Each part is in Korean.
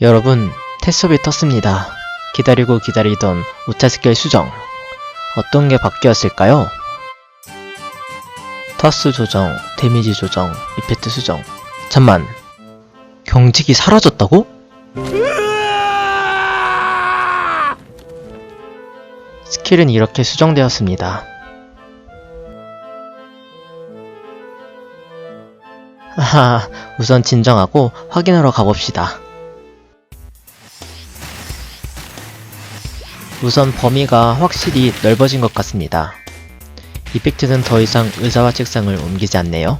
여러분, 테스업이 떴습니다. 기다리고 기다리던 우차 스킬 수정. 어떤 게 바뀌었을까요? 타수 조정, 데미지 조정, 이펙트 수정. 잠만. 경직이 사라졌다고? 스킬은 이렇게 수정되었습니다. 아하, 우선 진정하고 확인하러 가봅시다. 우선 범위가 확실히 넓어진 것 같습니다. 이펙트는 더 이상 의자와 책상을 옮기지 않네요.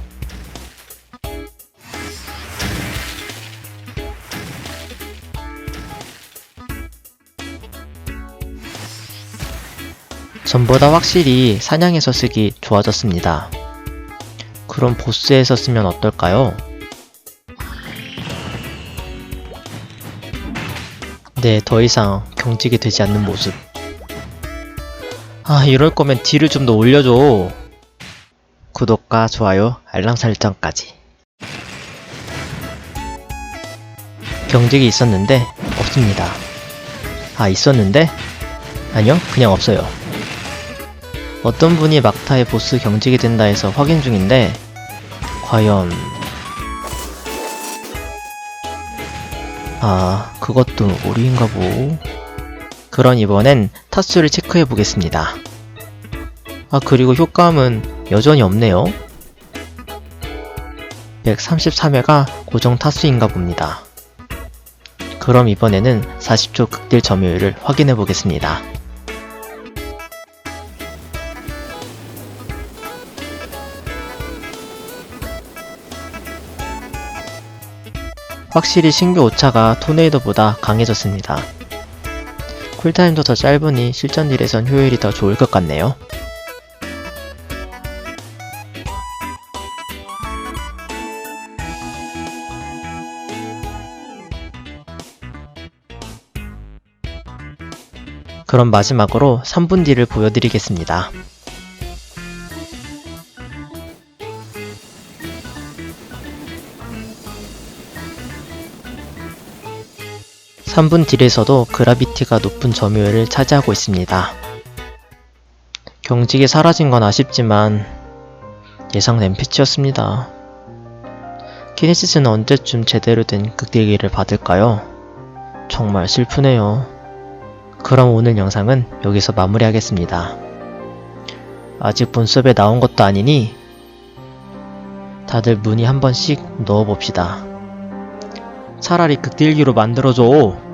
전보다 확실히 사냥에서 쓰기 좋아졌습니다. 그럼 보스에서 쓰면 어떨까요? 네, 더 이상 경직이 되지 않는 모습. 아, 이럴 거면 딜을 좀 더 올려줘. 구독과 좋아요, 알람 설정까지. 경직이 있었는데, 없습니다. 아, 있었는데? 아니요, 그냥 없어요. 어떤 분이 막타의 보스 경직이 된다 해서 확인 중인데, 과연, 아, 그것도 오류인가 보. 그럼 이번엔 타수를 체크해 보겠습니다. 아, 그리고 효과음은 여전히 없네요. 133회가 고정 타수인가 봅니다. 그럼 이번에는 40초 극딜 점유율을 확인해 보겠습니다. 확실히 신규 오차가 토네이도보다 강해졌습니다. 쿨타임도 더 짧으니 실전 딜에선 효율이 더 좋을 것 같네요. 그럼 마지막으로 3분 딜을 보여드리겠습니다. 3분 딜에서도 그라비티가 높은 점유율을 차지하고 있습니다. 경직이 사라진 건 아쉽지만 예상된 패치였습니다. 키네시스는 언제쯤 제대로 된 극딜기를 받을까요? 정말 슬프네요. 그럼 오늘 영상은 여기서 마무리하겠습니다. 아직 본섭에 나온 것도 아니니 다들 문의 한 번씩 넣어봅시다. 차라리 극딜기로 만들어줘.